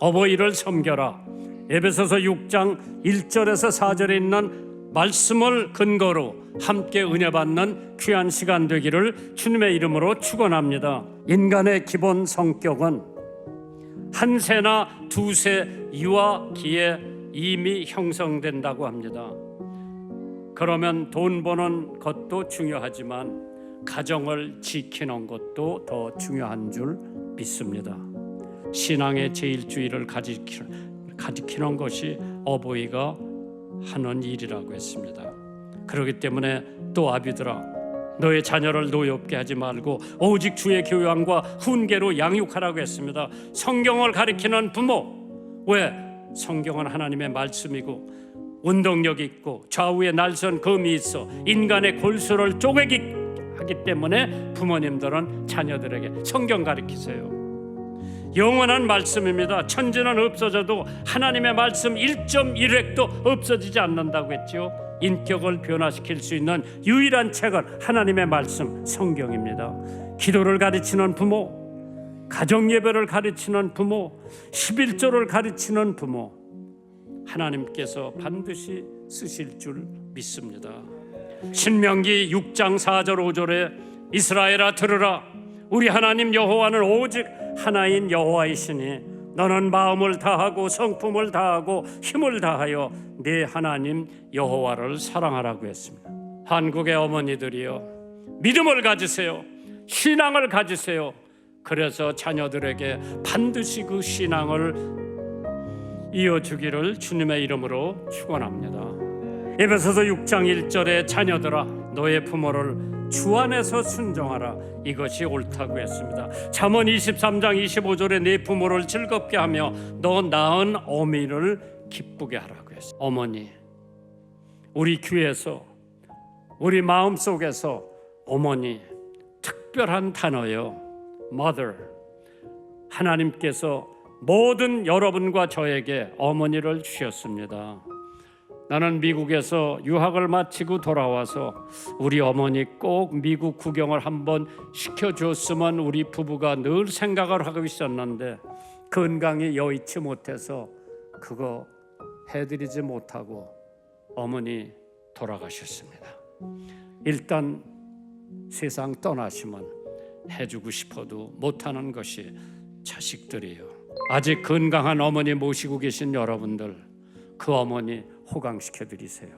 어버이를 섬겨라. 에베소서 6장 1절에서 4절에 있는 말씀을 근거로 함께 은혜 받는 귀한 시간 되기를 주님의 이름으로 축원합니다. 인간의 기본 성격은 한 세나 두세 유아기에 이미 형성된다고 합니다. 그러면 돈 버는 것도 중요하지만 가정을 지키는 것도 더 중요한 줄 믿습니다. 신앙의 제일주의를 가지키는, 것이 어버이가 하는 일이라고 했습니다. 그렇기 때문에 또 아비들아 너의 자녀를 노엽게 하지 말고 오직 주의 교양과 훈계로 양육하라고 했습니다. 성경을 가리키는 부모 왜 성경은 하나님의 말씀이고 운동력 있고 좌우에 날선 검이 있어 인간의 골수를 쪼개기 하기 때문에 부모님들은 자녀들에게 성경 가르치세요. 영원한 말씀입니다. 천지는 없어져도 하나님의 말씀 1.1획도 없어지지 않는다고 했죠. 인격을 변화시킬 수 있는 유일한 책은 하나님의 말씀 성경입니다. 기도를 가르치는 부모, 가정 예배를 가르치는 부모, 11조를 가르치는 부모 하나님께서 반드시 쓰실 줄 믿습니다. 신명기 6장 4절 5절에 이스라엘아 들으라 우리 하나님 여호와는 오직 하나인 여호와이시니 너는 마음을 다하고 성품을 다하고 힘을 다하여 네 하나님 여호와를 사랑하라고 했습니다. 한국의 어머니들이요 믿음을 가지세요. 신앙을 가지세요. 그래서 자녀들에게 반드시 그 신앙을 이어주기를 주님의 이름으로 축원합니다. 에베소서 6장 1절에 자녀들아 너의 부모를 주 안에서 순종하라 이것이 옳다고 했습니다. 잠언 23장 25절에 내 부모를 즐겁게 하며 너 낳은 어미를 기쁘게 하라고 했어요. 어머니 우리 귀에서 우리 마음 속에서 어머니 특별한 단어요. mother 하나님께서 모든 여러분과 저에게 어머니를 주셨습니다. 나는 미국에서 유학을 마치고 돌아와서 우리 어머니 꼭 미국 구경을 한번 시켜줬으면 우리 부부가 늘 생각을 하고 있었는데 건강이 여의치 못해서 그거 해드리지 못하고 어머니 돌아가셨습니다. 일단 세상 떠나시면 해주고 싶어도 못하는 것이 자식들이에요. 아직 건강한 어머니 모시고 계신 여러분들 그 어머니 호강시켜 드리세요.